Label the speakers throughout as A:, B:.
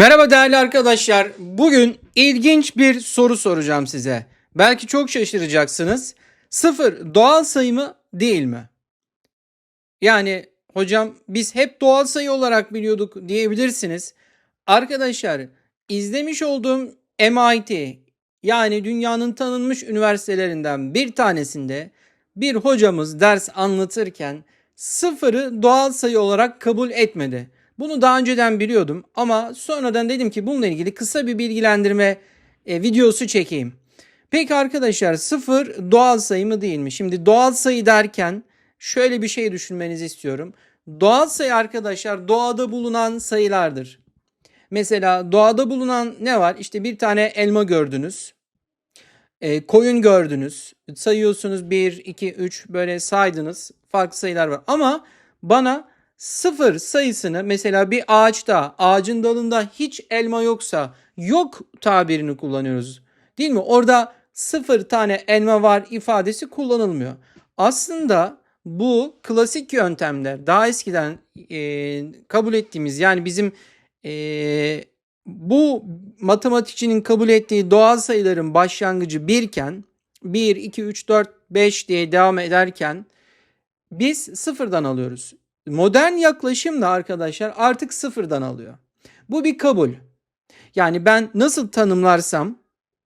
A: Merhaba değerli arkadaşlar. Bugün ilginç bir soru soracağım size. Belki çok şaşıracaksınız. Sıfır doğal sayı mı değil mi? Yani hocam biz hep doğal sayı olarak biliyorduk diyebilirsiniz. Arkadaşlar izlemiş olduğum MIT yani dünyanın tanınmış üniversitelerinden bir tanesinde bir hocamız ders anlatırken sıfırı doğal sayı olarak kabul etmedi. Bunu daha önceden biliyordum ama sonradan dedim ki bununla ilgili kısa bir bilgilendirme e, videosu çekeyim. Peki arkadaşlar sıfır doğal sayı mı değil mi? Şimdi doğal sayı derken şöyle bir şey düşünmenizi istiyorum. Doğal sayı arkadaşlar doğada bulunan sayılardır. Mesela doğada bulunan ne var? İşte bir tane elma gördünüz. E, koyun gördünüz. Sayıyorsunuz 1, 2, 3 böyle saydınız. Farklı sayılar var. Ama bana sıfır sayısını mesela bir ağaçta ağacın dalında hiç elma yoksa yok tabirini kullanıyoruz. Değil mi? Orada sıfır tane elma var ifadesi kullanılmıyor. Aslında bu klasik yöntemler daha eskiden e, kabul ettiğimiz yani bizim e, bu matematikçinin kabul ettiği doğal sayıların başlangıcı birken 1, 2, 3, 4, 5 diye devam ederken biz sıfırdan alıyoruz. Modern yaklaşım da arkadaşlar artık sıfırdan alıyor. Bu bir kabul. Yani ben nasıl tanımlarsam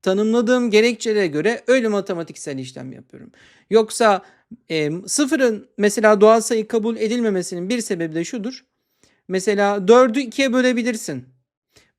A: tanımladığım gerekçelere göre öyle matematiksel işlem yapıyorum. Yoksa e, sıfırın mesela doğal sayı kabul edilmemesinin bir sebebi de şudur. Mesela 4'ü 2'ye bölebilirsin.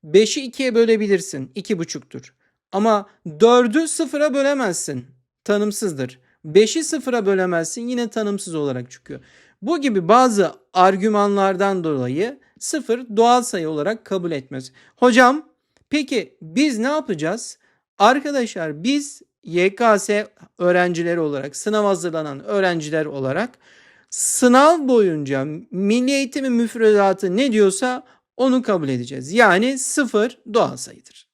A: 5'i 2'ye bölebilirsin. 2,5'tur. Ama 4'ü sıfıra bölemezsin. Tanımsızdır. 5'i sıfıra bölemezsin. Yine tanımsız olarak çıkıyor. Bu gibi bazı argümanlardan dolayı sıfır doğal sayı olarak kabul etmez. Hocam peki biz ne yapacağız? Arkadaşlar biz YKS öğrencileri olarak sınav hazırlanan öğrenciler olarak sınav boyunca milli eğitimin müfredatı ne diyorsa onu kabul edeceğiz. Yani sıfır doğal sayıdır.